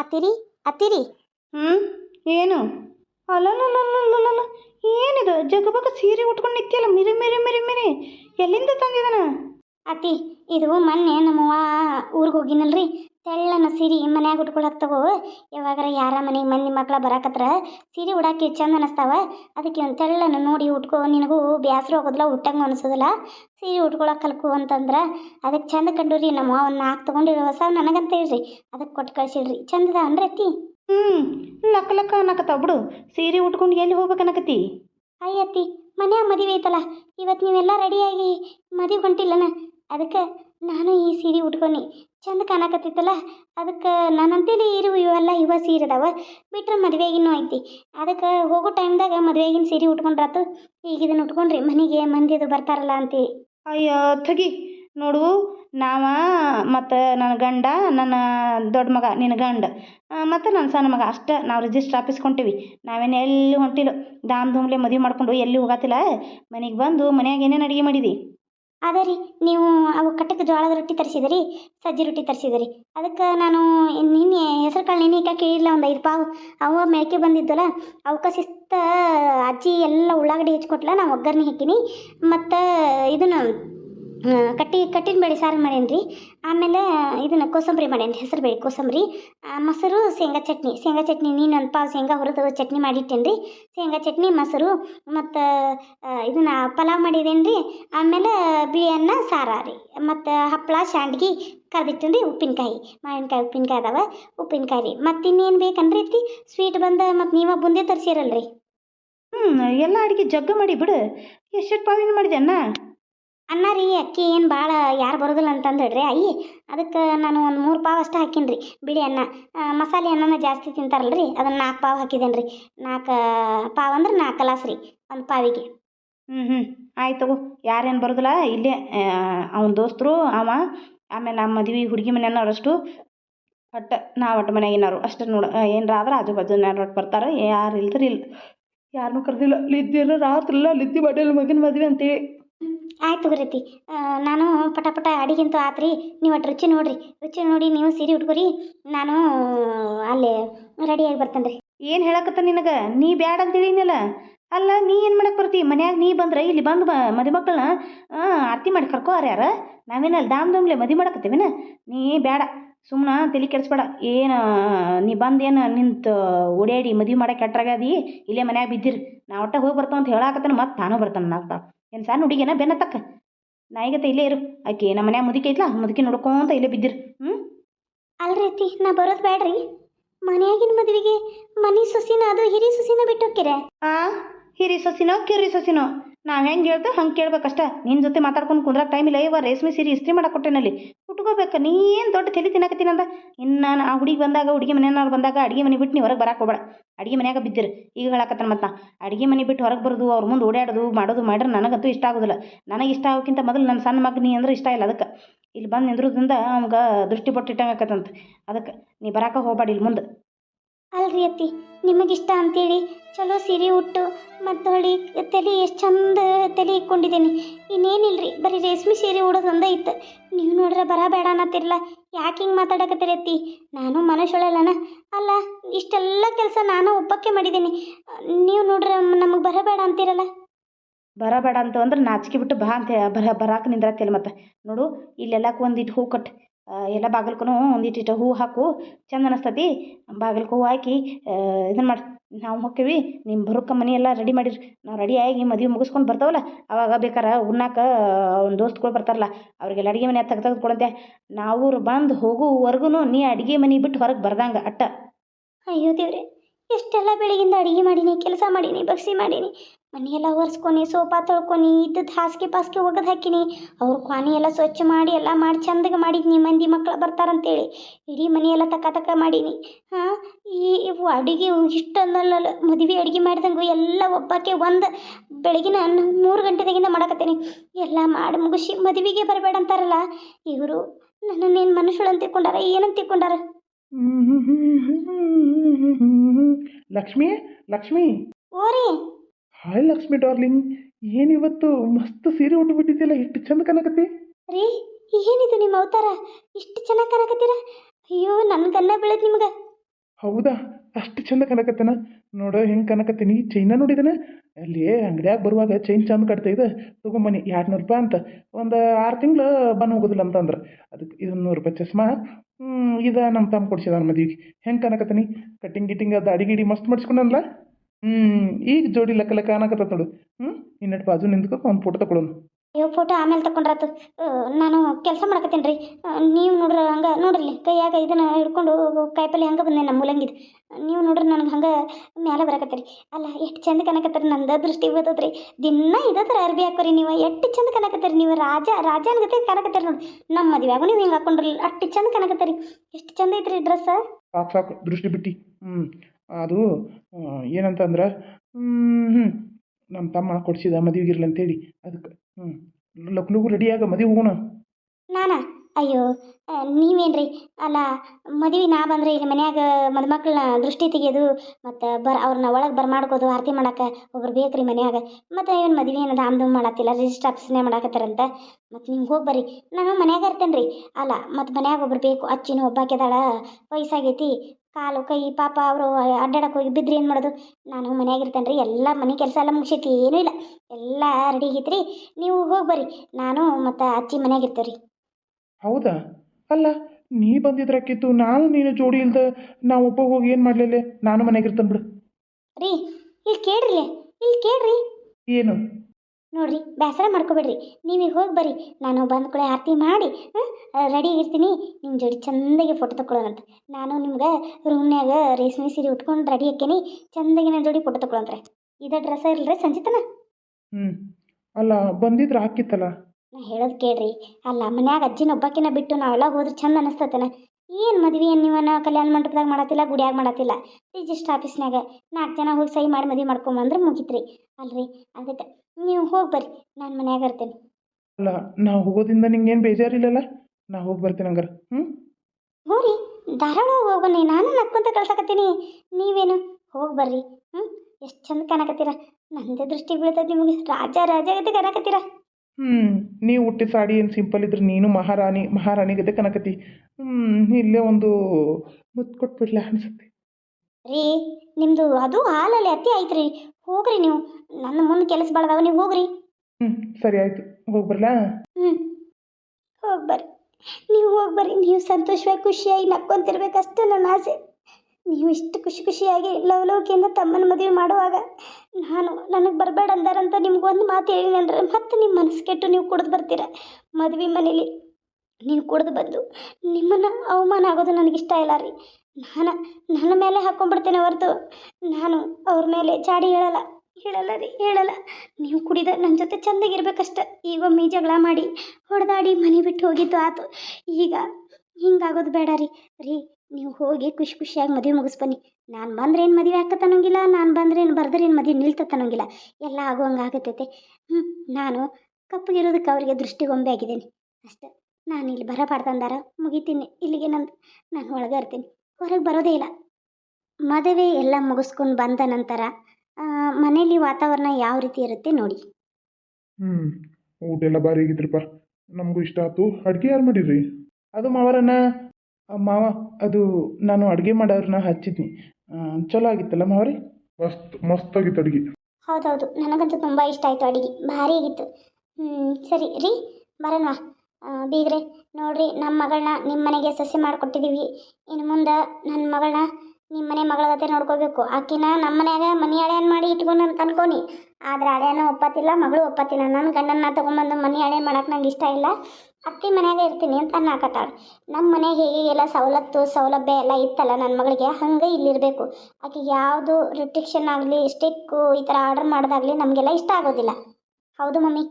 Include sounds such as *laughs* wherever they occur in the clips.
ಅತ್ತಿರಿ ಅತ್ತಿರಿ. ಹ್ಞೂ ಏನು? ಅಲ್ಲಲ್ಲಲ್ಲಲ್ಲಲ್ಲ ಏನಿದು? ಜಗಬಗ ಸೀರೆ ಉಟ್ಕೊಂಡು ನಿಂತಿಯಲ್ಲ ಮಿರಿ ಮಿರಿ ಮಿರಿ ಮಿರಿ. ಎಲ್ಲಿಂದ ತಂದಿದನ ಅತಿ ಇದು ಮೊನ್ನೆ ನಮ್ಮವ್ವ ಊರಿಗೆ ಹೋಗಿನಲ್ರಿ. ತೆಳ್ಳನ ಸೀರೆ ಮನ್ಯಾಗ ಉಟ್ಕೊಳಕ್ ತಗೋ ಯಾವಾಗಾರ ಯಾರ ಮನೆಗೆ ಮಂದಿ ಮಕ್ಳ ಬರಾಕತ್ರ ಸೀರೆ ಉಡಾಕಿ ಚಂದ ಅನಸ್ತಾವ. ಅದಕ್ಕೆ ಒಂದು ತೆಳ್ಳನ ನೋಡಿ ಉಟ್ಕೋ ನಿನಗೂ ಬ್ಯಾಸರ ಹೋಗೋದಿಲ್ಲ ಉಟ್ಟಂಗೆ ಅನಿಸೋದಿಲ್ಲ. ಸೀರೆ ಉಟ್ಕೊಳಕ್ಕೆ ಕಲ್ಕು ಅಂತಂದ್ರೆ ಅದಕ್ಕೆ ಚಂದ ಕಂಡು ನಮ್ಮ ಒಂದು ನಾಲ್ಕು ತೊಗೊಂಡಿರೋ ಹೊಸ ನನಗಂತ ಹೇಳ್ರಿ. ಅದಕ್ಕೆ ಕೊಟ್ಟು ಕಳ್ಸಿಲ್ರಿ. ಚಂದದ ಅನ್ರತಿ ಹ್ಮ್ ಹ್ಞೂ ಲಕ್ಕ ಲಕ್ಕ ಅನ್ನಕತ್ತಾವ ಬಿಡು. ಸೀರೆ ಉಟ್ಕೊಂಡು ಎಲ್ಲಿ ಹೋಗ್ಬೇಕನ್ನಕತ್ತಿ ಅಯ್ಯ ಅತ್ತಿ ಮನ್ಯಾಗ ಮದುವೆ ಐತಲ್ಲ ಇವತ್ತು ನೀವೆಲ್ಲ ರೆಡಿಯಾಗಿ ಮದುವೆ ಹೊಂಟಿಲ್ಲನ? ಅದಕ್ಕೆ ನಾನು ಈ ಸೀರೆ ಉಟ್ಕೊನಿ ಚಂದ ಕಾಣಕತ್ತಿತ್ತಲ್ಲ? ಅದಕ್ಕೆ ನಾನಂತೇಳಿ ಇರು ಇವೆಲ್ಲ ಇವ ಸೀರೆ ಅದಾವ. ಬಿಟ್ಟರೆ ಮದುವೆಗಿನ್ನೂ ಐತಿ. ಅದಕ್ಕೆ ಹೋಗೋ ಟೈಮ್ದಾಗ ಮದುವೆಗಿನ ಸೀರೆ ಉಟ್ಕೊಂಡ್ರಾತು. ಈಗ ಇದನ್ನು ಉಟ್ಕೊಂಡ್ರಿ, ಮನೆಗೆ ಮಂದಿ ಅದು ಬರ್ತಾರಲ್ಲ ಅಂತಿ ಅಯ್ಯೋ ತಗಿ ನೋಡು, ನಾವ ಮತ್ತು ನನ್ನ ಗಂಡ, ನನ್ನ ದೊಡ್ಡ ಮಗ ನಿನ್ನ ಗಂಡ ಮತ್ತು ನನ್ನ ಸಣ್ಣ ಮಗ, ಅಷ್ಟೇ ನಾವು ರಿಜಿಸ್ಟ್ರ್ ಆಫೀಸ್ ಹೊಂಟೀವಿ. ನಾವೇನು ಎಲ್ಲಿ ಹೊಂಟಿಲ್ಲ. ದಾಮ್ ಧೂಮ್ಲೆ ಮದುವೆ ಮಾಡ್ಕೊಂಡು ಎಲ್ಲಿ ಹೋಗತ್ತಿಲ್ಲ ಮನೆಗೆ ಬಂದು ಮನ್ಯಾಗ ಏನೇನು ಅಡುಗೆ ಮಾಡಿದಿ? ಅದೇ ರೀ, ನೀವು ಅವು ಕಟ್ಟಕ್ಕೆ ಜೋಳದ ರೊಟ್ಟಿ ತರಿಸಿದ್ರಿ, ಸಜ್ಜಿ ರೊಟ್ಟಿ ತರಿಸಿದ್ರಿ. ಅದಕ್ಕೆ ನಾನು ನಿನ್ನೆ ಹೆಸರು ಕಾಳು ನೆನೆ ಇಕ್ಕ ಕೇಳಿಲ್ಲ, ಒಂದು ಐದು ಪಾವು. ಅವು ಮೇಕೆ ಬಂದಿದ್ದಲ್ಲ ಅವಕ್ಕೆ ಶಿಸ್ತ ಅಜ್ಜಿ ಎಲ್ಲ ಉಳ್ಳಾಗಡ್ಡಿ ಹೆಚ್ಚಿಕೊಟ್ಲ ನಾ ಒಗ್ಗರಣೆ ಹಾಕಿನಿ. ಮತ್ತು ಇದನ್ನು ಕಟ್ಟಿ ಕಟ್ಟಿನ ಬೇಳೆ ಸಾರು ಮಾಡೇನಿ ರೀ ಆಮೇಲೆ ಇದನ್ನು ಕೋಸಂಬರಿ ಮಾಡೇನಿ ಹೆಸರು ಬೇಳೆ ಕೋಸಂಬರಿ. ಮೊಸರು, ಶೇಂಗಾ ಚಟ್ನಿ. ಶೇಂಗಾ ಚಟ್ನಿ, ನೀನು ಒಂದು ಪಾವು ಶೇಂಗಾ ಹುರಿದು ಚಟ್ನಿ ಮಾಡಿಟ್ಟೇನಿ ರೀ ಶೇಂಗಾ ಚಟ್ನಿ, ಮೊಸರು, ಮತ್ತು ಇದನ್ನು ಪಲಾವ್ ಮಾಡಿದ್ದೇನೆ ರೀ ಆಮೇಲೆ ಬಿಳಿಯನ್ನ ಸಾರು ರೀ. ಮತ್ತು ಹಪ್ಪಳ ಶಾಂಡ್ಗಿ ಕರೆದಿಟ್ಟೇನಿ ರೀ ಉಪ್ಪಿನಕಾಯಿ. ಮಾವಿನಕಾಯಿ, ಉಪ್ಪಿನಕಾಯಿ ಅದಾವ, ಉಪ್ಪಿನಕಾಯಿ ರೀ. ಮತ್ತು ಇನ್ನೇನು ಬೇಕನ್ರಿ ಐತಿ ಸ್ವೀಟ್ ಬಂದು ಮತ್ತು ನೀವು ಬುಂದಿ ತರಿಸಿರಲ್ರಿ. ಹ್ಞೂ ಎಲ್ಲ ಅಡುಗೆ ಜಗ್ಗ ಮಾಡಿ ಬಿಡು. ಎಷ್ಟು ಪಾವಿನ ಮಾಡಿದೆ ಅನ್ನ ಅನ್ನ ರೀ, ಅಕ್ಕಿ ಏನು ಭಾಳ ಯಾರು ಬರೋದಿಲ್ಲ ಅಂತಂದು ಹೇಳ್ರಿ. ಅಯ್ಯಿ, ಅದಕ್ಕೆ ನಾನು ಒಂದು ಮೂರು ಪಾವ್ ಅಷ್ಟೇ ಹಾಕೀನಿ ರೀ, ಬಿಳಿ ಅನ್ನ. ಮಸಾಲೆ ಅನ್ನನ ಜಾಸ್ತಿ ತಿಂತಾರಲ್ಲ ರೀ ಅದನ್ನು ನಾಲ್ಕು ಪಾವು ಹಾಕಿದ್ದೇನೆ ರೀ. ನಾಲ್ಕು ಪಾವ್ ಅಂದ್ರೆ ನಾಲ್ಕು ಕಲಾಸ್ ರೀ, ಒಂದು ಪಾವಿಗೆ. ಹ್ಞೂ ಹ್ಞೂ ಆಯ್ತು ತಗೋ ಯಾರೇನು ಬರೋದಿಲ್ಲ, ಇಲ್ಲೇ ಅವನ ದೋಸ್ತರು, ಅವ, ಆಮೇಲೆ ನಮ್ಮ ಮದುವೆ ಹುಡುಗಿ ಮನೆಯವ್ರಷ್ಟು ಒಟ್ಟು ನಾ ಒಟ್ಟು ಮನೆಯಾಗಿನವ್ರು. ಅಷ್ಟೇ ನೋಡ ಏನಾರ ಆದ್ರೆ ಆಜು ಬಾಜು ಒಟ್ಟು ಬರ್ತಾರೆ. ಯಾರು ಇಲ್ದ್ರೆ ಇಲ್ಲ ಯಾರನ್ನೂ ಕರೆದಿಲ್ಲ. ರಾತ್ರಿ ಇಲ್ಲ ಲಿದ್ದಿ ಬಡ್ಡೆಲ್ಲ ಮಗನ ಮದುವೆ ಅಂತೇಳಿ. ಆಯ್ತು ಗುರತಿ. ನಾನು ಪಟ ಪಟ ಅಡಿಗೆಂತೂ ಆತ್ರಿ. ನೀವು ಅಟ್ ರುಚಿ ನೋಡ್ರಿ. ರುಚಿ ನೋಡಿ ನೀವು ಸೀರೆ ಉಟ್ಕೊರಿ. ನಾನು, ಅಲ್ಲೇ ರೆಡಿಯಾಗಿ ಬರ್ತೇನೆ ರೀ ಏನು ಹೇಳಕತ್ತ ನಿನಗೆ? ನೀ ಬ್ಯಾಡ ಅಂತ ಹೇಳಿನಲ್ಲ ಅಲ್ಲ, ನೀ ಏನು ಮಾಡಕ್ಕೆ ಬರ್ತಿ? ಮನ್ಯಾಗ ನೀ ಬಂದ್ರೆ ಇಲ್ಲಿ ಬಂದು ಬ ಮದುಮಕ್ಕಳನ್ನ ಆರತಿ ಮಾಡಿ ಕರ್ಕೋರ ಯಾರ? ನಾವೇನಲ್ಲಿ ದಾಮ್ ದಾಮ್ಲೆ ಮದುವೆ ಮಾಡಕತ್ತೀವಿನ? ನೀ ಬೇಡ ಸುಮ್ಮನೆ ತಲೆ ಕೆಡಿಸ್ಬೇಡ. ಏನು, ನೀ ಬಂದು ಏನು ನಿಂತು ಓಡಾಡಿ ಮದುವೆ ಮಾಡಕ್ಕೆ ಕೆಟ್ರಾಗದಿ ಇಲ್ಲೇ ಮನ್ಯಾಗ ಬಿದ್ದಿರಿ. ನಾ ಒಟ್ಟ ಹೋಗಿ ಬರ್ತಾವ ಅಂತ ಹೇಳಾಕತ್ತಾನ ಮತ್ತೆ ತಾನು ಬರ್ತಾನೆ ನಾಗ್ತಾ ಏನು ಸಣ್ಣ ಹುಡುಗಿನ ಬೆನ್ನ ತಕ್ಕ. ನಾಯಿಗತ್ತೆ ಇಲ್ಲೇ ಇರು. ಆಕೆ ನಮ್ಮ ಮನ್ಯಾಗ ಮುದುಕಿ ಐತ್ಲಾ? ಮುದುಕಿ ನೋಡ್ಕೊಂತ ಇಲ್ಲೇ ಬಿದ್ದಿರು. ಹ್ಞೂ ಅಲ್ರಿ ಅತ್ತಿ ನಾ ಬರೋದು ಬೇಡ್ರಿ ಮನೆಯಾಗಿನ ಮದುವೆಗೆ ಮನೆ ಸೊಸಿನ ಅದು ಹಿರಿ ಸೊಸಿನ ಬಿಟ್ಟು ಹೋಗ್ತೀರ ಆ? ಹಿರಿ ಸೊಸಿನೋ ಕಿರಿ ಸೊಸಿನೋ ನಾವು ಹೆಂಗೆ ಹೇಳ್ತೇವೆ ಹಂಗೆ ಕೇಳ್ಬೇಕಷ್ಟ. ನಿನ್ನ ಜೊತೆ ಮಾತಾಡ್ಕೊಂಡು ಕುಂದ್ರಾಗ ಟೈಮ್ ಇಲ್ಲ. ಇವ ರೇಷ್ಮೆ ಸೀರೆ ಇಸ್ತ್ರಿ ಕೊಟ್ಟೆನಲ್ಲಿ. ಉಟ್ಕೋಬೇಕು ನೀ ಏನು ದೊಡ್ಡ ತಲೆ ತಿನ್ನಕತ್ತೀನಂದ ಇನ್ನು ನಾನು ಆ ಹುಡುಗಿ ಬಂದಾಗ, ಹುಡುಗಿ ಮನೆಯವ್ರು ಬಂದಾಗ ಅಡುಗೆ ಮನೆ ಬಿಟ್ಟು ನೀ ಹೊರಗೆ ಬರಕ್ಕೆ ಹೋಗ್ಬೇಡ. ಅಡುಗೆ ಮನೆಯಾಗ ಬಿದ್ದಿರು. ಈಗ ಹೇಳಕತ್ತಾನ ಮತ್ತೆ ನಾ. ಅಡುಗೆ ಮನೆ ಬಿಟ್ಟು ಹೊರಗೆ ಬರೋದು, ಅವ್ರ ಮುಂದೆ ಓಡಾಡೋದು ಮಾಡೋದು ಮಾಡ್ರೆ ನನಗಂತೂ ಇಷ್ಟ ಆಗೋದಿಲ್ಲ. ನನಗೆ ಇಷ್ಟ ಆಗೋಕ್ಕಿಂತ ಮೊದಲು ನನ್ನ ಸಣ್ಣ ಮಗ ನೀ ಅಂದ್ರೆ ಇಷ್ಟ ಇಲ್ಲ ಅದಕ್ಕೆ. ಇಲ್ಲಿ ಬಂದು ನಿಂದ್ರದಿಂದ ಅವ್ಗೆ ದೃಷ್ಟಿ ಪಟ್ಟಿಟ್ಟಂಗೆ ಆಕತ್ತಂತ ಅದಕ್ಕೆ, ನೀ ಬರಾಕ ಹೋಗ್ಬೇಡ ಇಲ್ಲಿ ಮುಂದೆ. ಅಲ್ರಿ ಅತ್ತಿ, ನಿಮಗಿಷ್ಟ ಅಂತೇಳಿ ಚಲೋ ಸೀರೆ ಉಟ್ಟು ಮತ್ತು ಹೊಳಿ ತಲೆ ಎಷ್ಟು ಚಂದ ತಲೆ ಇಕ್ಕೊಂಡಿದ್ದೀನಿ ಇನ್ನೇನಿಲ್ರಿ, ಬರೀ ರೇಷ್ಮೆ ಸೀರೆ ಉಡೋದು ಒಂದೇ ಇತ್ತು. ನೀವು ನೋಡ್ರೆ ಬರಬೇಡ ಅನ್ನತ್ತಿರಲ್ಲ ಯಾಕೆ ಹಿಂಗೆ ಮಾತಾಡಕತ್ತೀರಿ ಅತ್ತಿ? ನಾನು ಮನುಷ್ಯಳಲ್ಲನ? ಅಲ್ಲ, ಇಷ್ಟೆಲ್ಲ ಕೆಲಸ ನಾನು ಒಬ್ಬಕ್ಕೆ ಮಾಡಿದ್ದೀನಿ ನೀವು ನೋಡ್ರೆ ನಮಗೆ ಬರಬೇಡ ಅಂತೀರಲ್ಲ? ಬರಬೇಡ ಅಂತ ಅಂದ್ರೆ ನಾಚಿಕೆ ಬಿಟ್ಟು ಬಾ ಅಂತ ಬರ ಬರಾಕ ನಿಂದ್ರತ್ತಿಲ್ಲ ಮತ್ತೆ. ನೋಡು ಇಲ್ಲೆಲ್ಲಕ್ಕೆ ಒಂದಿಟ್ಟು ಹೂ ಕಟ್ಟು ಎಲ್ಲ ಬಾಗಿಲ್ಕೂ ಒಂದಿಷ್ಟಿಷ್ಟು ಹೂ ಹಾಕು. ಚಂದ ಅನಿಸ್ತತಿ. ಬಾಗಿಲ್ಗೆ ಹೂ ಹಾಕಿ ಇದನ್ನು ಮಾಡಿ, ನಾವು ಹೊಕ್ಕೇವಿ ನಿಮ್ಮ ಬರೋಕ್ಕ ಮನೆ ಎಲ್ಲ ರೆಡಿ ಮಾಡಿರಿ. ನಾವು ರೆಡಿ ಆಗಿ ಮದುವೆ ಮುಗಿಸ್ಕೊಂಡು ಬರ್ತಾವಲ್ಲ, ಅವಾಗ ಬೇಕಾರೆ ಉಣ್ಣಾಕ ಒಂದು ದೋಸ್ತ್ಗಳು ಬರ್ತಾರಲ್ಲ, ಅವ್ರಿಗೆಲ್ಲ ಅಡುಗೆ ಮನೆ ತೆಗ್ದು ತೆಗ್ದು ಕೊಡಂತೆ. ನಾವು ಬಂದು ಹೋಗುವವರೆಗೂ ನೀ ಅಡುಗೆ ಮನೆ ಬಿಟ್ಟು ಹೊರಗೆ ಬರ್ದಂಗೆ ಅಟ್ಟ. ಅಯ್ಯೋ ದೇವ್ರೆ. ಎಷ್ಟೆಲ್ಲ ಬೆಳಗಿಂದ ಅಡುಗೆ ಮಾಡೀನಿ, ಕೆಲಸ ಮಾಡೀನಿ, ಬಗ್ಸಿ ಮಾಡೀನಿ. ಮನೆಯೆಲ್ಲ ಒರೆಸ್ಕೊನಿ ಸೋಫಾ ತೊಳ್ಕೊನಿ ಇದ್ದದ್ದು ಹಾಸಿಗೆ ಪಾಸಿಗೆ ಒಗೆದು ಹಾಕಿನಿ. ಅವ್ರ ಕ್ವಾನಿ ಎಲ್ಲ ಸ್ವಚ್ಛ ಮಾಡಿ, ಎಲ್ಲ ಮಾಡಿ ಚಂದಗೆ ಮಾಡಿದ್ನಿ ಮಂದಿ ಮಕ್ಕಳು ಬರ್ತಾರಂತೇಳಿ. ಇಡೀ ಮನೆಯೆಲ್ಲ ತಕ್ಕ ತಕ್ಕ ಮಾಡೀನಿ. ಹಾಂ, ಈ ಇವು ಅಡುಗೆ ಇಷ್ಟೊಂದಲ್ಲ ಮದುವೆ ಅಡುಗೆ ಮಾಡಿದಂಗೆ ಎಲ್ಲ ಒಬ್ಬಕ್ಕೆ ಒಂದು ಬೆಳಗಿನ ಮೂರು ಗಂಟೆದಾಗಿಂದ ಮಾಡಕತ್ತೀನಿ. ಎಲ್ಲ ಮಾಡಿ ಮುಗಿಸಿ ಮದುವೆಗೆ ಬರಬೇಡ ಅಂತಾರಲ್ಲ ಇವರು ನನ್ನನ್ನೇನು ಮನುಷ್ಯಳು ಅಂತ ತಿಳ್ಕೊಂಡಾರ ಏನಂತ ತಿಳ್ಕೊಂಡಾರ *laughs* ಲಕ್ಷ್ಮಿ ಲಕ್ಷ್ಮಿ. ಓರಿ. ಹಾಯ್ ಲಕ್ಷ್ಮಿ ಡಾರ್ಲಿಂಗ್ ಏನಿವತ್ತು ಮಸ್ತ್ ಸೀರೆ ಉಟ್ಬಿಟ್ಟಿದ್ಯಲ್ಲ ಎಷ್ಟು ಚಂದ ಕನಕತಿ ರೀ ಏನಿದು ನಿಮ್ಮ ಅವತಾರ? ಇಷ್ಟು ಚೆನ್ನಾಗಿ ಕಾಣಕತ್ತೀರ ಅಯ್ಯೋ ನನ್ನ ಕನ್ನ ಬೀಳದ್ ನಿಮ್ಗೆ. ಹೌದಾ ಅಷ್ಟು ಚಂದ ಕನಕತ್ತನ? ನೋಡು, ಹೆಂಗೆ ಕನಕತ್ತೀನಿ ಚೈನ ನೋಡಿದನ ಅಲ್ಲಿ ಅಂಗಡಿಯಾಗ ಬರುವಾಗ ಚೈನ್ ಚಂದ ಕಟ್ತಾ ಇದೆ ತೊಗೊಂಬನಿ ಎರಡು ನೂರು ರೂಪಾಯಿ ಅಂತ. ಒಂದು ಆರು ತಿಂಗಳು ಬಂದು ಹೋಗೋದಿಲ್ಲ ಅಂತಂದ್ರೆ ಅದಕ್ಕೆ ಇದನ್ನು ನೂರು ರೂಪಾಯಿ ಚಸ್ಮಾ. ಇದು ನಮ್ಮ ತಮ್ಮ ಕೊಡ್ಸಿದಾನ ಮದ್ವೆಗೆ. ಹೆಂಗೆ ಕನಕತ್ತೀನಿ ಕಟ್ಟಿಂಗ್ ಗಿಟ್ಟಿಂಗ್ ಅದು ಅಡಿಗಿಡಿ ಗಿಡಿ ಮಸ್ತ್ ಮಾಡಿಸ್ಕೊಂಡಲ್ಲ ಹ್ಞೂ ಈಗ ಜೋಡಿ ಲೆಕ್ಕ ಲೆಕ್ಕ ಅನ್ನಕತ್ತ ನೋಡು. ಹ್ಞೂ ಇನ್ನೆಟ್ ಬಾಜು ನಿಂತ್ಕೊ, ಒಂದು ಫೋಟೋ ತಗೊಳ್ಳೋನು ಅಯ್ಯೋ ಫೋಟೋ ಆಮೇಲೆ ತಗೊಂಡ್ರಾತು ನಾನು ಕೆಲಸ ಮಾಡಕತ್ತೀನಿ ರೀ ನೀವು ನೋಡ್ರಿ ಹಂಗೆ, ನೋಡ್ರಿ ಕೈಯಾಗ ಇದನ್ನು ಹಿಡ್ಕೊಂಡು ಕಾಯಿಪಲ್ಲೆ ಹಂಗೆ ಬಂದೆ ನಮ್ಮ ಮೂಲಂಗಿದ್. ನೀವು ನೋಡ್ರಿ ನನಗೆ ಹಂಗೆ ಮ್ಯಾಲೆ ಬರಕತ್ತೀರಿ. ಅಲ್ಲ, ಎಷ್ಟು ಚಂದ ಕನಕತ್ತೀರಿ ನಂದು ದೃಷ್ಟಿ ಬೀಳ್ತದ್ರಿ ದಿನ ಇದೇ ಥರ ಅರ್ಬಿ ಹಾಕೋರಿ ನೀವು, ಎಷ್ಟು ಚಂದ ಕನಕತ್ತೀರಿ ನೀವು. ರಾಜ ರಾಜ ಅನ್ಗತ್ತೆ ಕನಕತ್ತೀರಿ ನೋಡಿ. ನಮ್ಮ ಮದುವೆಯಾಗೂ ನೀವು ಹಿಂಗೆ ಹಾಕೊಂಡ್ರಿ. ಅಷ್ಟು ಚಂದ ಕನಕತ್ತೀರಿ ಎಷ್ಟು ಚಂದ ಐತ್ರಿ ಡ್ರೆಸ್ ಸಾಕು ಸಾಕು, ದೃಷ್ಟಿ ಬಿಟ್ಟು. ಹ್ಞೂ ಅದು ಏನಂತಂದ್ರೆ ಹ್ಞೂ ನಮ್ಮ ತಮ್ಮ ಕೊಡ್ಸಿದ ಮದುವೆಗಿರ್ಲಿ ಅಂತೇಳಿ. ಅದಕ್ಕೆ ಹ್ಞೂ ರೆಡಿ ರೆಡಿಯಾಗ ಮದಿ ಹೋಗೋಣ. ನಾನಾ? ಅಯ್ಯೋ ನೀವೇನ್ರಿ? ಅಲ್ಲ, ಮದುವೆ ನಾ ಬಂದ್ರೆ ಇಲ್ಲಿ ಮನ್ಯಾಗ ಮದುಮಕ್ಳನ್ನ ದೃಷ್ಟಿ ತೆಗೆಯೋದು ಮತ್ತು ಬರ್, ಅವ್ರನ್ನ ಒಳಗೆ ಬರ್ಮಾಡ್ಕೋದು, ಆರತಿ ಮಾಡಕ್ಕೆ ಒಬ್ರು ಬೇಕ್ರಿ ಮನ್ಯಾಗ. ಮತ್ತು ಏನು ಮದುವೆ ಏನು ಧಾಮ್ ಧೂಮ್ ಮಾಡತ್ತಿಲ್ಲ ರಿಜಿಸ್ಟರ್ ಆಫೀಸ್ನೇ ಮಾಡಾಕತ್ತಾರಂತ. ಮತ್ತು ನೀವು ಹೋಗಿ ಬರ್ರಿ. ನಾನು ಮನ್ಯಾಗ ಇರ್ತೇನೆ ರೀ ಅಲ್ಲ ಮತ್ತು ಮನ್ಯಾಗ ಒಬ್ರು ಬೇಕು, ಅಚ್ಚಿನ ಒಬ್ಬಾಕಿದಾಳ ವಯಸ್ಸಾಗೈತಿ. ಕಾಲು ಕೈ ಪಾಪ ಅವರು ಅಡ್ಡಾಡಕ್ಕೆ ಹೋಗಿ ಬಿದ್ರಿ ಏನು ಮಾಡೋದು? ನಾನು ಮನ್ಯಾಗ ಇರ್ತೇನೆ ರೀ ಎಲ್ಲ ಮನೆ ಕೆಲಸ ಎಲ್ಲ ಮುಗಿಸೈತಿ ಏನೂ ಇಲ್ಲ. ಎಲ್ಲ ರೆಡಿ ಆಗೈತ್ರಿ. ರೀ ನೀವು ಹೋಗಿ ಬರ್ರಿ ನಾನು ಮತ್ತು ಅಜ್ಜಿ ಮನ್ಯಾಗ ಇರ್ತೇವೆ ರೀ ಹೌದಾ? ಅಲ್ಲ ನೀ ಬಂದಿದ್ರಾಕಿತ್ತು ನಾನು ನೀನು ಜೋಡಿ ಇಲ್ದ ನಾವು ಒಬ್ಬ ಹೋಗಿ ಏನು ಮಾಡಲಿಲ್ಲ ನಾನು ಮನೆಯಾಗ ಇರ್ತೇನೆ ಬಿಡು. ರೀ ಇಲ್ಲಿ ಕೇಳ್ರಿ ಇಲ್ಲಿ ಕೇಳ್ರಿ. ಏನು? ನೋಡ್ರಿ ಬೇಸರ ಮಾಡ್ಕೋಬೇಡ್ರಿ. ನೀವೀಗ ಹೋಗಿ ಬರ್ರಿ. ನಾನು ಬಂದ ಕೂಡ ಆರತಿ ಮಾಡಿ ರೆಡಿ ಇರ್ತೀನಿ. ನಿಮ್ಮ ಜೋಡಿ ಚಂದಾಗಿ ಫೋಟೋ ತಗೊಳ್ಳೋಣಂತ ನಾನು ನಿಮ್ಗೆ ರೂಮ್ನ್ಯಾಗ ರೇಷ್ಮೆ ಸೀರೆ ಉಟ್ಕೊಂಡು ರೆಡಿ ಹಾಕೇನಿ ಚಂದಾಗಿ ನನ್ನ ಜೋಡಿ ಫೋಟೋ ತಗೊಳ್ಳಂತ್ರೆ ಇದೇ ಡ್ರೆಸ್ ಇರಲ್ರಿ ಸಂಜಿತನ ಹ್ಞೂ ಅಲ್ಲ ಬಂದಿದ್ರೆ ಹಾಕಿತ್ತಲ್ಲ? ನಾ ಹೇಳೋದು ಕೇಳ್ರಿ. ಅಲ್ಲ ಮನ್ಯಾಗ ಅಜ್ಜಿನ ಒಬ್ಬಾಕಿನ ಬಿಟ್ಟು ನಾವೆಲ್ಲ ಹೋದ್ರೆ ಚಂದ ಅನಿಸ್ತತನ? ಏನು ಮದ್ವೆ ಏನು ನೀವನ್ನ ಕಲ್ಯಾಣ ಮಂಟಪದಾಗ ಮಾಡತ್ತಿಲ್ಲ ಗುಡಿಯಾಗ ಮಾಡತ್ತಿಲ್ಲ. ರಿಜಿಸ್ಟರ್ ಆಫೀಸ್ನಾಗ ನಾಲ್ಕು ಜನ ಹೋಗಿ ಸಹಿ ಮಾಡಿ ಮದುವೆ ಮಾಡ್ಕೊಂಬಂದ್ರೆ ಮುಗಿತ್ರಿ. ಅಲ್ರಿ ಅದಕ್ಕೆ ನೀವು ಹೋಗಿ ಬರ್ರಿ ನಾನು ಮನ್ಯಾಗ ಇರ್ತೇನೆ. ಅಲ್ಲ ನಾ ಹೋಗೋದ್ರಿಂದ ನಿಂಗೇನು ಬೇಜಾರಿಲ್ಲಲ್ಲ? ನಾ ಹೋಗಿ ಬರ್ತೀನಿ ಹಂಗಾರೆ ಹ್ಞೂ ಹ್ಞೂ ರೀ ಧಾರಾವಾಳ ಹೋಗ್ಬನ್ನಿ ನಾನು ನಕ್ಕೊಂತ ಕಳ್ಸಕತ್ತೀನಿ. ನೀವೇನು ಹೋಗಿ ಬರ್ರಿ ಹ್ಞೂ ಎಷ್ಟು ಚಂದ ಕಾಣಕತ್ತೀರ? ನಂದೇ ದೃಷ್ಟಿ ಬೀಳ್ತದೆ ನಿಮಗೆ ರಾಜ ರಾಜ ಗತಿ ಕಾಣಕತ್ತೀರ? ಹ್ಞೂ ನೀವು ಹುಟ್ಟಿದ ಸಾಡಿ ಏನು ಸಿಂಪಲ್ ಇದ್ರೆ ನೀನು ಮಹಾರಾಣಿ ಮಹಾರಾಣಿ ಗದ್ದೆ ಕನಕತಿ ಹ್ಞೂ ಇಲ್ಲೇ ಒಂದು ಮುತ್ತು ಕೊಟ್ಬಿಡ್ಲ ಅನ್ಸುತ್ತೆ. ರೀ ನಿಮ್ಮದು ಅದು ಹಾಲಲ್ಲಿ ಅತಿ ಐತ್ರಿ. ಹೋಗ್ರಿ ನೀವು. ನನ್ನ ಮುಂದೆ ಕೆಲಸ ಬಾಳದಾವ ನೀವು ಹೋಗ್ರಿ. ಹ್ಞೂ ಸರಿ ಆಯಿತು. ಹೋಗ್ಬರ್ಲ ಬರ್ಲಾ? ಹ್ಞೂ ಹೋಗಿ ಬರ್ರಿ. ನೀವು ಹೋಗ್ಬರ್ರಿ ನೀವು ಸಂತೋಷವಾಗಿ ಖುಷಿಯಾಗಿ ನಕ್ಕೊಂತಿರ್ಬೇಕಷ್ಟೇ ನನ್ನ ಆಸೆ. ನೀವು ಇಷ್ಟು ಖುಷಿ ಖುಷಿಯಾಗಿ ಲವ್ ಲವ್ಕಿಯಿಂದ ತಮ್ಮನ ಮದುವೆ ಮಾಡುವಾಗ ನಾನು ನನಗೆ ಬರಬೇಡ ಅಂದಾರಂತ ನಿಮ್ಗೊಂದು ಮಾತು ಹೇಳಿ ಅಂದ್ರೆ ಮತ್ತೆ ನಿಮ್ಮ ಮನಸ್ಸು ಕೆಟ್ಟು ನೀವು ಕುಡಿದು ಬರ್ತೀರ. ಮದುವೆ ಮನೇಲಿ ನೀನು ಕುಡಿದು ಬಂದು ನಿಮ್ಮನ್ನು ಅವಮಾನ ಆಗೋದು ನನಗಿಷ್ಟ ಇಲ್ಲ ರೀ. ನಾನು ನನ್ನ ಮೇಲೆ ಹಾಕ್ಕೊಂಡ್ಬಿಡ್ತೇನೆ ಹೊರತು ನಾನು ಅವ್ರ ಮೇಲೆ ಚಾಡಿ ಹೇಳಲ್ಲ. ಹೇಳಲ್ಲ ರೀ, ಹೇಳಲ್ಲ. ನೀವು ಕುಡಿದ ನನ್ನ ಜೊತೆ ಚಂದಾಗಿರ್ಬೇಕಷ್ಟ ಈಗ ಒಮ್ಮೆ ಜಗಳ ಮಾಡಿ ಹೊಡೆದಾಡಿ ಮನೆ ಬಿಟ್ಟು ಹೋಗಿದ್ದು ಆತು. ಈಗ ಹಿಂಗಾಗೋದು ಬೇಡ ರೀ. ರೀ ನೀವು ಹೋಗಿ ಖುಷಿ ಖುಷಿಯಾಗಿ ಮದುವೆ ಮುಗಿಸ್ಬನ್ನಿ. ನಾನು ಬಂದ್ರೆ ಏನು ಮದುವೆ ಆಕತ್ತನ್ನೋಂಗಿಲ್ಲ ನಾನು ಬಂದ್ರೆ ಏನು ಬರ್ದ್ರೆ ಏನು ಮದುವೆ ನಿಲ್ತತ್ತನ್ನೋಂಗಿಲ್ಲ ಎಲ್ಲ ಆಗುವಂಗೆ ಆಗತ್ತೈತೆ ಹ್ಞೂ ನಾನು ಕಪ್ಪಗಿರೋದಕ್ಕೆ ಅವರಿಗೆ ದೃಷ್ಟಿಗೊಂಬೆ ಆಗಿದ್ದೀನಿ. ಅಷ್ಟೆ, ನಾನು ಇಲ್ಲಿ ಬರಬಾರ್ದಂದಾರ ಮುಗಿತೀನಿ. ಇಲ್ಲಿಗೆ ನಂದು ನಾನು ಒಳಗೆ ಇರ್ತೀನಿ. ಹೊರಗೆ ಬರೋದೇ ಇಲ್ಲ. ಮದುವೆ ಎಲ್ಲ ಮುಗಿಸ್ಕೊಂಡು ಬಂದ ನಂತರ ಮನೇಲಿ ವಾತಾವರಣ ಯಾವ ರೀತಿ ಇರುತ್ತೆ ನೋಡಿ. ಹ್ಞೂ ಊಟ ಎಲ್ಲ ಭಾರಿ ಆಗಿದ್ರಪ್ಪ. ನಮಗೂ ಇಷ್ಟ ಆಯ್ತು ಅಡುಗೆ ಯಾರು ಮಾಡಿರಿ ಅದು ಮಾವರನ್ನ? ಮಾವ ಅದು ನಾನು ಅಡುಗೆ ಮಾಡೋರನ್ನ ಹಚ್ಚಿದ್ನಿ. ಚಲೋ ಆಗಿತ್ತಲ್ಲ ಮಾವರಿ? ಮಸ್ತ್ ಮಸ್ತ್ ಆಗಿತ್ತು ಅಡುಗೆ. ಹೌದೌದು ನನಗಂತೂ ತುಂಬ ಇಷ್ಟ ಆಯಿತು ಅಡಿಗೆ. ಭಾರಿ ಆಗಿತ್ತು. ಹ್ಞೂ ಸರಿ ರೀ ಬರೋಣ ಬೀಗ್ರೆ ನೋಡ್ರಿ ನಮ್ಮ ಮಗಳನ್ನ ನಿಮ್ಮ ಮನೆಗೆ ಸಸಿ ಮಾಡಿಕೊಟ್ಟಿದ್ದೀವಿ ಇನ್ನು ಮುಂದೆ ನನ್ನ ಮಗಳನ್ನ ನಿಮ್ಮ ಮನೆ ಮಗಳ ಜೊತೆ ನೋಡ್ಕೋಬೇಕು. ಆಕಿನ ನಮ್ಮ ಮನ್ಯಾಗ ಮನೆ ಹಳೆಯನ್ ಮಾಡಿ ಇಟ್ಕೊಂಡು ಅಂತ ಅನ್ಕೊನಿ. ಆದ್ರೆ ಹಳೆಯನ ಒಪ್ಪತ್ತಿಲ್ಲ ಮಗಳು ಒಪ್ಪತ್ತಿಲ್ಲ. ನನ್ನ ಗಂಡನ್ನ ತೊಗೊಂಬಂದು ಮನೆ ಹಳೆ ಮಾಡಕ್ಕೆ ನಂಗೆ ಇಷ್ಟ ಇಲ್ಲ. ಅತ್ತಿ ಮನೆಯಾಗ ಇರ್ತೀನಿ ಅಂತ ಅನ್ನಕತ್ತಾಳೆ. ನಮ್ಮ ಮನೆಗೆ ಹೇಗೆ ಎಲ್ಲ ಸವಲತ್ತು, ಸೌಲಭ್ಯ ಎಲ್ಲ ಇತ್ತಲ್ಲ ನನ್ನ ಮಗಳಿಗೆ, ಹಂಗೆ ಇಲ್ಲಿರಬೇಕು. ಆಕೆ ಯಾವುದು ರಿಸ್ಟ್ರಿಕ್ಷನ್ ಆಗಲಿ ಸ್ಟಿಕ್ಕು ಈ ಥರ ಆರ್ಡರ್ ಮಾಡೋದಾಗಲಿ ನಮಗೆಲ್ಲ ಇಷ್ಟ ಆಗೋದಿಲ್ಲ. ಹೌದು ಮಮ್ಮಿ.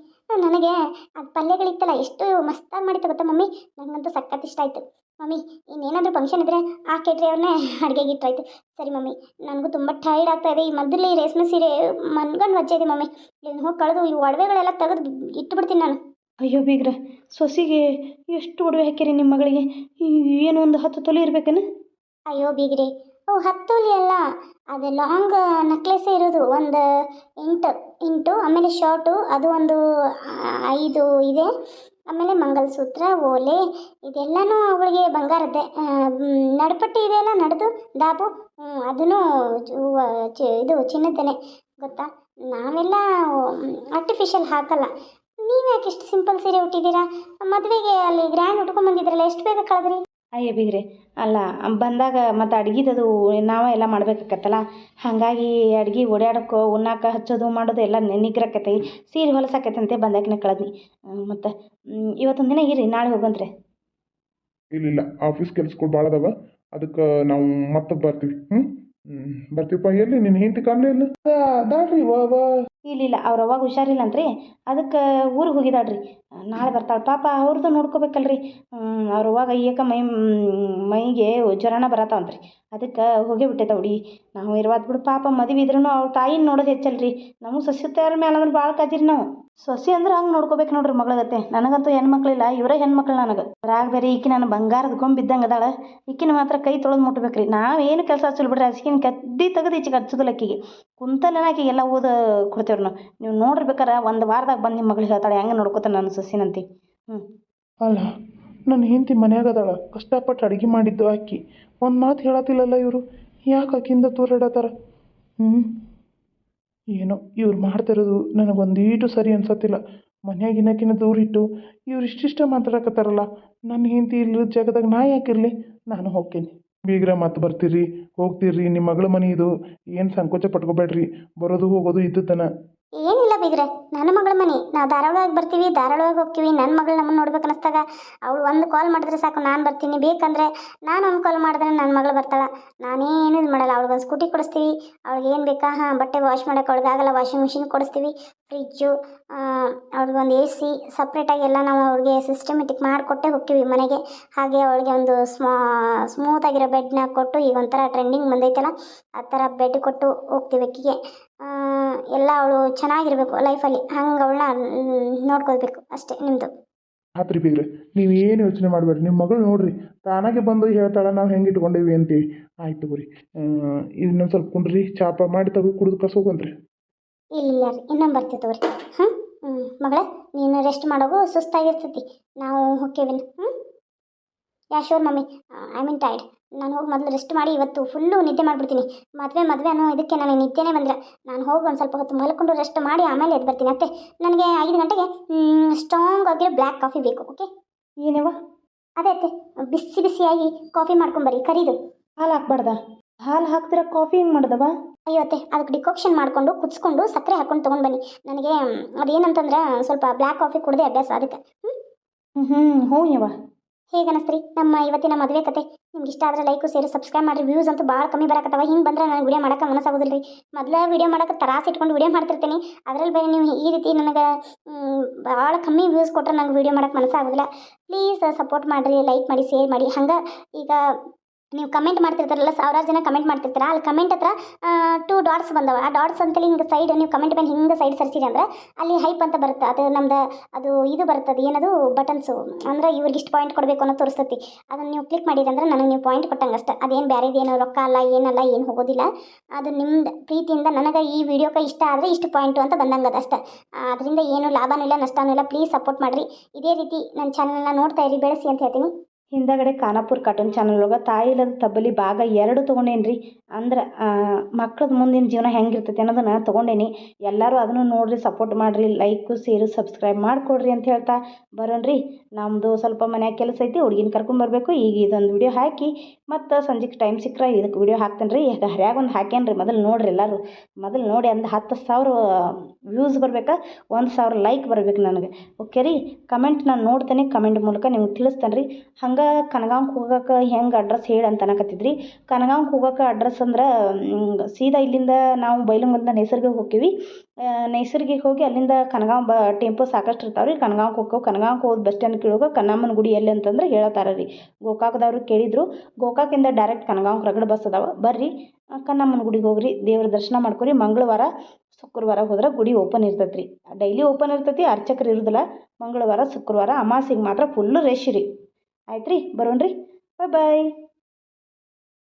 ನನಗೆ ಅದು ಪಲ್ಯಗಳಿತ್ತಲ್ಲ ಎಷ್ಟು ಮಸ್ತಾಗಿ ಮಾಡಿತ್ತು ಗೊತ್ತಾ ಮಮ್ಮಿ? ನನಗಂತೂ ಸಖತ್ ಇಷ್ಟ ಆಯಿತು. ಮಮ್ಮಿ, ಇನ್ನೇನಾದರೂ ಫಂಕ್ಷನ್ ಇದ್ದರೆ ಆ ಕೇಟ್ರಿ ಅವ್ರನ್ನೇ ಅಡುಗೆಗೆ ಇಟ್ಟಾಯ್ತು ಸರಿ ಮಮ್ಮಿ, ನನಗೂ ತುಂಬ ಟೈರ್ಡ್ ಆಗ್ತಾ ಇದೆ. ಈ ಮೊದಲು ರೇಷ್ಮೆ ಸೀರೆ ಮನ್ಗಂಡು ವಜ್ಜೆ ಇದೆ ಮಮ್ಮಿ. ಇಲ್ಲಿ ಹೋಗಿ ಕಳೆದು ಈ ಒಡವೆಗಳೆಲ್ಲ ತೆಗೆದು ಇಟ್ಬಿಡ್ತೀನಿ ನಾನು. ಅಯ್ಯೋ ಬೀಗ್ರ, ಸೊಸಿಗೆ ಎಷ್ಟು ಒಡವೆ ಹಾಕಿರಿ ನಿಮ್ಮ ಮಗಳಿಗೆ? ಏನು ಒಂದು ಹತ್ತು ತೊಲೆ ಇರ್ಬೇಕೇನು? ಅಯ್ಯೋ ಬೀಗ್ರಿ ಹತ್ತು ಹತ್ತೋಲಿ ಅಲ್ಲ, ಅದು ಲಾಂಗ್ ನೆಕ್ಲೆಸ್ ಇರೋದು, ಒಂದು ಎಂಟು ಎಂಟು ಆಮೇಲೆ ಶಾರ್ಟು ಅದು ಒಂದು ಐದು ಇದೆ, ಆಮೇಲೆ ಮಂಗಲಸೂತ್ರ, ಓಲೆ, ಇದೆಲ್ಲನೂ ಅವಳಿಗೆ ಬಂಗಾರದ್ದೇ. ನಡಪಟ್ಟಿ ಇದೆಯಲ್ಲ ನಡೆದು, ದಾಬು ಅದನ್ನು ಇದು ಚಿನ್ನದ್ದೇನೆ, ಗೊತ್ತಾ? ನಾವೆಲ್ಲ ಆರ್ಟಿಫಿಷಿಯಲ್ ಹಾಕಲ್ಲ. ನೀವು ಎಷ್ಟು ಇಷ್ಟು ಸಿಂಪಲ್ ಸೀರೆ ಉಟ್ಟಿದ್ದೀರಾ? ಮದುವೆಗೆ ಅಲ್ಲಿ ಗ್ರ್ಯಾಂಡ್ ಉಟ್ಕೊಂಬಂದಿದ್ರಲ್ಲ ಎಷ್ಟು ಬೇಗ ಕಳೆದ್ರಿ? ಅಯ್ಯ ಬೀಗ್ರೆ ಅಲ್ಲ ಬಂದಾಗ ಮತ್ತು ಅಡ್ಗಿದದು ನಾವೇ ಎಲ್ಲ ಮಾಡ್ಬೇಕಾಕತ್ತಲ್ಲ? ಹಾಗಾಗಿ ಅಡ್ಗೆ ಓಡಾಡಕ್ಕೋ ಉಣ್ಣಾಕ ಹಚ್ಚೋದು ಮಾಡೋದು ಎಲ್ಲ ನಿಗ್ರಕತಿ ಸೀರೆ ಹೊಲಸಾಕೈತಂತೆ ಬಂದಾಕಿನ ಕಳದ್ನಿ. ಮತ್ತು ಇವತ್ತೊಂದು ದಿನ ಇರಿ ನಾಳೆ ಹೋಗಂತ್ರೆ. ಇಲ್ಲ ಆಫೀಸ್ ಕೆಲ್ಸಗಳು ಭಾಳ ಅದಾವ ಅದಕ್ಕೆ ನಾವು ಮತ್ತೆ ಬರ್ತೀವಿ. ಹ್ಞೂ ಹ್ಞೂ ಬರ್ತೀವಪ್ಪ ಎಲ್ಲಿ ನಿನ್ನ ಹೆಂಡತಿ ಕಾಣಲೇ ಇಲ್ಲ ವಾ ವಾ. ಅವ್ರ ಅವಾಗ ಹುಷಾರಿಲ್ಲ ಅಂತ್ರಿ ಅದಕ್ಕೆ ಊರಿಗೆ ಹೋಗಿದಾಳ್ರಿ. ನಾಳೆ ಬರ್ತಾಳೆ. ಪಾಪ ಅವ್ರದ್ದು ನೋಡ್ಕೋಬೇಕಲ್ರಿ. ಅವ್ರ ಅವಾಗ ಏಕ ಮೈ ಮೈಗೆ ಜ್ವರನ ಬರತ್ತಾವಂತ್ರಿ ಅದಕ್ಕೆ ಹೋಗೇ ಬಿಟ್ಟೈತೆ ಅವಡಿ. ನಾವು ಇರುವಾದ ಬಿಡು, ಪಾಪ ಮದುವೆ ಇದ್ರೂ ಅವ್ರ ತಾಯಿನ ನೋಡೋದು ಹೆಚ್ಚಲ್ರಿ. ನಮಗೆ ಸೊಸೆತಾರ ಮೇಲೆ ಅಂದ್ರೆ ಭಾಳ ಕಾಜಿರಿ ನಾವು. ಸೊಸೆ ಅಂದ್ರೆ ಹಂಗೆ ನೋಡ್ಕೋಬೇಕು ನೋಡ್ರಿ ಮಗಳಗತ್ತೆ ನನಗಂತೂ ಹೆಣ್ಮಕ್ಳಿಲ್ಲ ಇವರೇ ಹೆಣ್ಮಕ್ಳು ನನಗೆ. ರಾಗ ಬೇರೆ ಈಕಿ ನಾನು ಬಂಗಾರದ ಗೊಂಬ್ ಅದಾಳೆ. ಈಕಿನ ಮಾತ್ರ ಕೈ ತೊಳೆದು ಮುಟ್ಬೇಕ್ರಿ. ನಾವೇನು ಕೆಲಸ ಹಚ್ಚಲ್ ಬಿಡ್ರಿ ಅಸ್ಕಿನ ಕದ್ದಿ ತೆಗೆದು ಈಚೆಗೆ ಹಚ್ಚೋದಿಲ್ಲ ಆಕಿಗೆ. ಕುಂತಲ್ಲೇ ಎಲ್ಲ ಓದ ಕೊಡ್ತೇವ್ರಿ ನಾವು. ನೋಡಿರ್ಬೇಕಾರೆ ಒಂದು ವಾರದಾಗ ಬಂದು ನಿಮ್ಮ ಮಗಳಿಗೆ ಹೇಳ್ತಾಳೆ, ಹೆಂಗೆ ನೋಡ್ಕೋತಾನೆ ನನ್ನ ಸೊಸಿನಂತಿ. ಹ್ಞೂ ಅಲ್ಲ ನನ್ನ ಹೆಂಡತಿ ಮನ್ಯಾಗ ಅದಾಳ. ಕಷ್ಟಪಟ್ಟು ಅಡುಗೆ ಮಾಡಿದ್ದು ಆಕಿ. ಒಂದು ಮಾತು ಹೇಳತ್ತಿಲ್ಲಲ್ಲ ಇವರು? ಯಾಕೆ ಆಕಿಂದ ದೂರ ಹ್ಞೂ ಏನೋ ಇವ್ರು ಮಾಡ್ತಿರೋದು ನನಗೊಂದೀಟು ಸರಿ ಅನ್ಸತ್ತಿಲ್ಲ. ಮನೆಯಾಗಿನಕಿನ ದೂರಿಟ್ಟು ಇವ್ರು ಇಷ್ಟಿಷ್ಟ ಮಾತಾಡಕತ್ತಾರಲ್ಲ ನನ್ನ ಹೆಂಡತಿ ಇಲ್ಲದ ಜಾಗದಾಗ ನಾ ಯಾಕಿರಲಿ ನಾನು ಹೋಗ್ತೀನಿ. ಬೀಗ್ರ ಮತ್ತೆ ಬರ್ತೀರಿ, ಹೋಗ್ತೀರಿ ನಿಮ್ಮ ಮಗಳ ಮನೆ ಇದು, ಏನು ಸಂಕೋಚ ಪಟ್ಕೋಬೇಡ್ರಿ, ಬರೋದು ಹೋಗೋದು ಇದ್ದತನ. ಏನಿಲ್ಲ ಬೀಗ್ರೆ ನನ್ನ ಮಗಳ ಮನೆ. ನಾವು ಧಾರಾಳವಾಗಿ ಬರ್ತೀವಿ ಧಾರಾಳವಾಗಿ ಹೋಗ್ತೀವಿ. ನನ್ನ ಮಗಳು ನಮ್ಮನ್ನು ನೋಡ್ಬೇಕು ಅನಿಸ್ದಾಗ ಅವಳು ಒಂದು ಕಾಲ್ ಮಾಡಿದ್ರೆ ಸಾಕು, ನಾನು ಬರ್ತೀನಿ. ಬೇಕಂದರೆ ನಾನು ಒಂದು ಕಾಲ್ ಮಾಡಿದ್ರೆ ನನ್ನ ಮಗಳು ಬರ್ತಾಳೆ. ನಾನೇನು ಇದು ಮಾಡಲ್ಲ. ಅವಳಿಗೊಂದು ಸ್ಕೂಟಿ ಕೊಡಿಸ್ತೀವಿ. ಅವಳಿಗೆ ಏನು ಬೇಕಾ? ಹಾಂ, ಬಟ್ಟೆ ವಾಶ್ ಮಾಡೋಕೆ ಅವಳಿಗಾಗಲ್ಲ ವಾಷಿಂಗ್ ಮಿಷಿನ್ ಕೊಡಿಸ್ತೀವಿ. ಫ್ರಿಜ್ಜು ಅವಳಿಗೊಂದು ಎ ಸಿ ಸಪ್ರೇಟಾಗಿ ಎಲ್ಲ ನಾವು ಅವ್ಳಿಗೆ ಸಿಸ್ಟಮೆಟಿಕ್ ಮಾಡಿಕೊಟ್ಟೆ ಹೋಗ್ತೀವಿ ಮನೆಗೆ. ಹಾಗೆ ಅವಳಿಗೆ ಒಂದು ಸ್ಮಾ ಸ್ಮೂತಾಗಿರೋ ಬೆಡ್ನ ಕೊಟ್ಟು ಈಗ ಒಂಥರ ಟ್ರೆಂಡಿಂಗ್ ಬಂದೈತಲ್ಲ, ಆ ಥರ ಬೆಡ್ ಕೊಟ್ಟು ಹೋಗ್ತೀವಿ ಆಕಿಗೆ ಎಲ್ಲ ಅವಳು ಚೆನ್ನಾಗಿರ್ಬೇಕು ಲೈಫಲ್ಲಿ ಹಂಗೆ ಅವಳನ್ನ ನೋಡ್ಕೊಳ್ಬೇಕು ಅಷ್ಟೇ ನಿಮ್ಮದು ಆತ್ರಿ ಬೀಗ್ರೆ ನೀವು ಏನು ಯೋಚನೆ ಮಾಡಬೇಡ್ರಿ? ನಿಮ್ಮ ಮಗಳು ನೋಡ್ರಿ ತಾನಾಗೆ ಬಂದು ಹೇಳ್ತಾಳೆ ನಾವು ಹೆಂಗೆ ಇಟ್ಕೊಂಡೇವಿ ಅಂತೇಳಿ. ಆಯ್ತು ಬರ್ರಿ ಇನ್ನೊಂದು ಸ್ವಲ್ಪ ಕುಂಡ್ರಿ ಚಾಪ ಮಾಡಿ ತಗೋ ಕುಡಿದು ಕಸ ಹೋಗಂತ್ರಿ ಇಲ್ಲ ರೀ ಇನ್ನೊಂದು ಬರ್ತೀವಿ ತಗೋರಿ. ಹಾಂ ಹ್ಞೂ ಮಗಳೇ ನೀನು ರೆಸ್ಟ್ ಮಾಡೋಗು ಸುಸ್ತಾಗಿರ್ತೈತಿ. ನಾವು ಹೊಕ್ಕೇವಿನ ಹ್ಞೂ yeah sure mummy I mean tired ನಾನು ಹೋಗಿ ಮೊದಲು ರೆಸ್ಟ್ ಮಾಡಿ ಇವತ್ತು ಫುಲ್ಲು ನಿದ್ದೆ ಮಾಡಿಬಿಡ್ತೀನಿ. ಮದುವೆ ಮದುವೆ ಅನ್ನೋ ಇದಕ್ಕೆ ನನಗೆ ನಿದ್ದೆನೇ ಬಂದರೆ ನಾನು ಹೋಗಿ ಒಂದು ಸ್ವಲ್ಪ ಹೊತ್ತು ಮಲ್ಕೊಂಡು ರೆಸ್ಟ್ ಮಾಡಿ ಆಮೇಲೆ ಎದ್ದು ಬರ್ತೀನಿ ಅತ್ತೆ. ನನಗೆ ಐದು ಗಂಟೆಗೆ ಸ್ಟ್ರಾಂಗ್ ಆಗಿರೋ ಬ್ಲ್ಯಾಕ್ ಕಾಫಿ ಬೇಕು ಓಕೆ ಏನವ? ಅದೇ ಅತ್ತೆ ಬಿಸಿ ಬಿಸಿಯಾಗಿ ಕಾಫಿ ಮಾಡ್ಕೊಂಬರ್ರಿ ಕರೀದು. ಹಾಲು ಹಾಕ್ಬಾರ್ದ? ಹಾಲು ಹಾಕ್ತಿರೋ ಕಾಫಿ ಹೆಂಗೆ ಮಾಡ್ದವ? ಅಯ್ಯೋ ಅತ್ತೆ ಅದಕ್ಕೆ ಡಿಕಾಕ್ಷನ್ ಮಾಡಿಕೊಂಡು ಕುದಿಸ್ಕೊಂಡು ಸಕ್ಕರೆ ಹಾಕೊಂಡು ತೊಗೊಂಡು ಬನ್ನಿ. ನನಗೆ ಅದೇನಂತಂದ್ರೆ ಸ್ವಲ್ಪ ಬ್ಲ್ಯಾಕ್ ಕಾಫಿ ಕುಡ್ದೆ ಅಭ್ಯಾಸ ಅದಕ್ಕೆ. ಹ್ಞೂ ಹ್ಞೂ ಹ್ಞೂ ಹ್ಞೂ ಯವ್ವ. ಹೇಗೆ ರೀ ನಮ್ಮ ಇವತ್ತಿನ ಮದುವೆ ಕತೆ. ನಿಮ್ಗೆ ಇಷ್ಟ ಆದರೆ ಲೈಕು ಸೇರಿ ಸಬ್ಸ್ಕ್ರೈಬ್ ಮಾಡಿರಿ. ವ್ಯೂಸ್ ಅಂತೂ ಭಾಳ ಕಮ್ಮಿ ಬರಕತ್ತವ. ಹಿಂಗೆ ಬಂದ್ರೆ ನನಗೆ ವಿಡಿಯೋ ಮಾಡೋಕೆ ಮನಸ್ಸಾಗೋದಿಲ್ಲ ರೀ ಮೊದಲೇ ವಿಡಿಯೋ ಮಾಡೋಕೆ ತರಾಸ ಇಟ್ಕೊಂಡು ವಿಡಿಯೋ ಮಾಡ್ತಿರ್ತೀನಿ. ಅದರಲ್ಲಿ ಬೇರೆ ನೀವು ಈ ರೀತಿ ನನಗೆ ಭಾಳ ಕಮ್ಮಿ ವ್ಯೂಸ್ ಕೊಟ್ಟರೆ ನಂಗೆ ವಿಡಿಯೋ ಮಾಡೋಕೆ ಮನಸ್ಸಾಗೋದಿಲ್ಲ ಪ್ಲೀಸ್ ಸಪೋರ್ಟ್ ಮಾಡಿರಿ ಲೈಕ್ ಮಾಡಿ ಶೇರ್ ಮಾಡಿ. ಹಂಗೆ ಈಗ ನೀವು ಕಮೆಂಟ್ ಮಾಡ್ತಿರ್ತಾರಲ್ಲ, ಸಾವಿರಾರು ಜನ ಕಮೆಂಟ್ ಮಾಡ್ತಿರ್ತಾರೆ? ಅಲ್ಲಿ ಕಮೆಂಟ್ ಹತ್ರ ಟೂ ಡಾಟ್ಸ್ ಬಂದವ. ಆ ಡಾಟ್ಸ್ ಅಂತೇಳಿ ಹಿಂಗೆ ಸೈಡ್ ನೀವು ಕಮೆಂಟ್ ಮೇಲೆ ಹಿಂಗೆ ಸೈಡ್ ಸರ್ಸಿರಿ ಅಂದ್ರೆ ಅಲ್ಲಿ ಹೈಪ್ ಅಂತ ಬರುತ್ತೆ. ಅದು ನಮ್ದು, ಅದು ಇದು ಬರ್ತದೆ. ಏನದು? ಬಟನ್ಸು ಅಂದ್ರೆ ಇವ್ರಿಗೆ ಇಷ್ಟು ಪಾಯಿಂಟ್ ಕೊಡಬೇಕು ಅನ್ನೋ ತೋರಿಸ್ತತಿ. ಅದನ್ನು ನೀವು ಕ್ಲಿಕ್ ಮಾಡಿರಿ ಅಂದ್ರೆ ನನಗೆ ನೀವು ಪಾಯಿಂಟ್ ಕೊಟ್ಟಂಗೆ ಅಷ್ಟೇ. ಅದೇನು ಬೇರೆದೇನು ರೊಕ್ಕ ಅಲ್ಲ, ಏನಲ್ಲ, ಏನು ಹೋಗೋದಿಲ್ಲ. ಅದು ನಿಮ್ದು ಪ್ರೀತಿಯಿಂದ ನನಗೆ ಈ ವಿಡಿಯೋಕ್ಕೆ ಇಷ್ಟ ಆದರೆ ಇಷ್ಟು ಪಾಯಿಂಟು ಅಂತ ಬಂದಂಗೆ ಅದು ಅಷ್ಟೇ. ಅದರಿಂದ ಏನು ಲಾಭನೂ ಇಲ್ಲ, ನಷ್ಟನೂ ಇಲ್ಲ. ಪ್ಲೀಸ್ ಸಪೋರ್ಟ್ ಮಾಡಿರಿ. ಇದೇ ರೀತಿ ನನ್ನ ಚಾನಲ್ನ ನೋಡ್ತಾ ಇರಿ, ಬೆಳೆಸಿ ಅಂತ ಹೇಳ್ತೀನಿ. ಹಿಂದಗಡೆ ಖಾನಾಪುರ ಕಾರ್ಟೂನ್ ಚಾನಲ್ ಒಳಗೆ ಇಲ್ಲದ ತಬ್ಬಲಿ ಭಾಗ ಎರಡು ತೊಗೊಂಡೇನಿ ರೀ ಅಂದ್ರೆ ಮಕ್ಳದ ಮುಂದಿನ ಜೀವನ ಹೆಂಗಿರ್ತೈತೆ ಅನ್ನೋದನ್ನ ತೊಗೊಂಡೇನಿ. ಎಲ್ಲರೂ ಅದನ್ನು ನೋಡ್ರಿ ಸಪೋರ್ಟ್ ಮಾಡಿರಿ ಲೈಕು ಸೇರು ಸಬ್ಸ್ಕ್ರೈಬ್ ಮಾಡಿಕೊಡ್ರಿ ಅಂತ ಹೇಳ್ತಾ ಬರೋಣ್ರಿ. ನಮ್ಮದು ಸ್ವಲ್ಪ ಮನ್ಯಾಗ ಕೆಲಸ ಐತಿ, ಹುಡುಗಿನ ಕರ್ಕೊಂಬರ್ಬೇಕು ಈಗ ಇದೊಂದು ವಿಡಿಯೋ ಹಾಕಿ, ಮತ್ತು ಸಂಜೆಗೆ ಟೈಮ್ ಸಿಕ್ಕರೆ ಇದಕ್ಕೆ ವಿಡಿಯೋ ಹಾಕ್ತೇನೆ ರೀ ಈಗ ಹರ್ಯಾಗ ಒಂದು ಹಾಕೇನ್ರಿ ಮೊದಲು ನೋಡ್ರಿ ಎಲ್ಲರೂ. ಮೊದಲು ನೋಡಿ ಅಂದ್ರೆ ಹತ್ತು ಸಾವಿರ ವ್ಯೂಸ್ ಬರ್ಬೇಕಾ, ಒಂದು ಸಾವಿರ ಲೈಕ್ ಬರ್ಬೇಕು ನನಗೆ. ಓಕೆ ರೀ? ಕಮೆಂಟ್ ನಾನು ನೋಡ್ತೇನೆ ಕಮೆಂಟ್ ಮೂಲಕ ನಿಮ್ಗೆ ತಿಳಿಸ್ತೇನೆ ರೀ ಹಂಗೆ ಕನಗಾಂವ್ಗೆ ಹೋಗೋಕೆ ಹೆಂಗೆ ಅಡ್ರೆಸ್ ಹೇಳಿ ಅಂತ ಅನ್ನಕತ್ತಿದ್ರಿ ಕನಗಾಂವ್ಗೆ ಹೋಗೋಕೆ ಅಡ್ರೆಸ್ ಅಂದ್ರೆ ಸೀದಾ ಇಲ್ಲಿಂದ ನಾವು ಬೈಲುಂಗದಿಂದ ನೈಸರ್ಗಿಗೆ ಹೋಗ್ತೀವಿ ನೈಸರ್ಗಿಗೆ ಹೋಗಿ ಅಲ್ಲಿಂದ ಕನಗಾಂವ್ ಬ, ಟೆಂಪೋ ಸಾಕಷ್ಟು ಇರ್ತಾವೆ ರೀ ಕನಗಾಂವ್ಗೆ ಹೋಗ್ತೇವೆ ಕನಗಾಂವ್ಗೆ ಹೋದ ಬಸ್ ಸ್ಟ್ಯಾಂಡ್ ಕೇಳುವಾಗ ಕನ್ನಮ್ಮನ ಗುಡಿ ಎಲ್ಲಿ ಅಂತಂದ್ರೆ ಹೇಳತ್ತಾರ ರೀ ಗೋಕಾಕದವ್ರು ಕೇಳಿದ್ರು. ಗೋಕಾಕಿಂದ ಡೈರೆಕ್ಟ್ ಕನಗಾಂವ್ಗೆ ರಗಡ ಬಸ್ ಅದಾವ. ಬರ್ರಿ ಕನ್ನಮ್ಮನ ಗುಡಿಗೆ ಹೋಗ್ರಿ. ದೇವ್ರ ದರ್ಶನ ಮಾಡ್ಕೊರಿ. ಮಂಗಳವಾರ, ಶುಕ್ರವಾರ ಹೋದ್ರೆ ಗುಡಿ ಓಪನ್ ಇರ್ತೈತೆ ರೀ ಡೈಲಿ ಓಪನ್ ಇರ್ತೈತಿ, ಅರ್ಚಕರು ಇರೋದಿಲ್ಲ. ಮಂಗಳವಾರ, ಶುಕ್ರವಾರ ಅಮಾಸಿಗೆ ಮಾತ್ರ ಫುಲ್ ರಶ್ ರೀ. ಆಯ್ತು ರೀ ಬರೋಣ್ರಿ? ಬಾಯ್ ಬಾಯ್